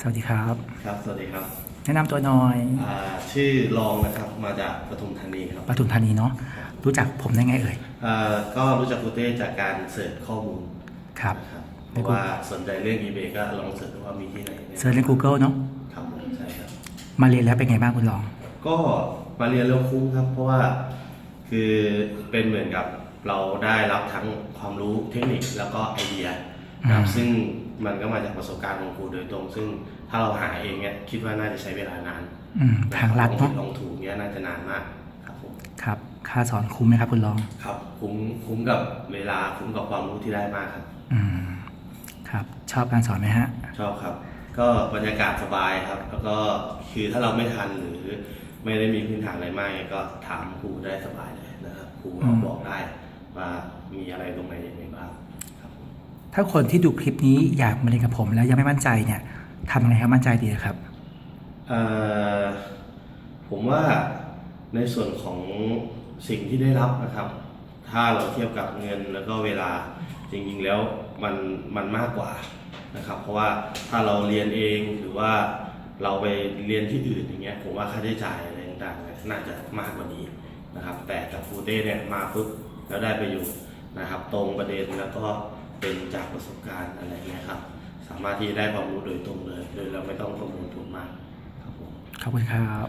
สวัสดีครับ ครับ สวัสดีครับแนะนำตัวหน่อยอ่าชื่อรองนะครับ มาจากปทุมธานีครับปทุมธานีเนาะรู้จักผมได้ไงเอ่ยอ่าก็รู้จักครูเต้จากการเสิร์ชข้อมูลครับ นะครับเพราะว่าสนใจเรื่อง eBay ก็ลองเสิร์ชดูว่ามีที่ไหนเนี่ยเซิร์ชใน Google เนาะครับผมใช่ครับ มาเรียนแล้วเป็นไงบ้างคุณลอง ก็มาเรียนแล้วคุ้มครับ เพราะว่าคือเป็นเหมือนกับเราได้รับทั้งความรู้เทคนิคแล้วก็ไอเดียนะครับอืม ซึ่ง มันก็มาจากประสบการณ์ของครูโดยตรง ซึ่งถ้าเราหาเองเนี่ยคิดว่าน่าจะใช้เวลานานอืมทางลัดลองเนาะผิดลองถูกเนี่ยน่าจะนานมากครับผมครับ ค่าสอนคุ้มไหมครับคุณลอง ครับคุ้มคุ้มกับเวลาคุ้มกับความรู้ที่ได้มากครับ อืมครับชอบการสอนไหมฮะ ชอบครับ ก็บรรยากาศสบายครับ แล้วก็คือถ้าเราไม่ทันหรือไม่ได้มีพื้นฐานอะไรมากเนี่ยก็ถามครูได้สบายเลยนะครับครูอืก็มบอกได้ว่ามีอะไรตรงไหนยังไงบ้างครับผม ถ้าคนที่ดูคลิปนี้อยากมาเรียนกับผมแล้วยังไม่มั่นใจเนี่ยทำยังไงให้มั่นใจดีครับเอ่อผมว่าในส่วนของสิ่งที่ได้รับนะครับ ถ้าเราเทียบกับเงินแล้วก็เวลาจริงๆแล้วมันมันมากกว่านะครับ เพราะว่าถ้าเราเรียนเองหรือว่าเราไปเรียนที่อื่นอย่างเงี้ยผมว่าค่าใช้จ่ายอะไรต่างๆเนี่ยน่าจะมากกว่านี้นะครับ แต่กับฟูเต้เนี่ยมาปุ๊บแล้วได้ประโยชน์นะครับ ตรงประเด็นแล้วก็ เป็นจากประสบการณ์อะไรเงี้ยครับ สามารถที่ได้ความรู้โดยตรงเลย โดยเราไม่ต้องประมวลผลมากครับผมขอบคุณครับ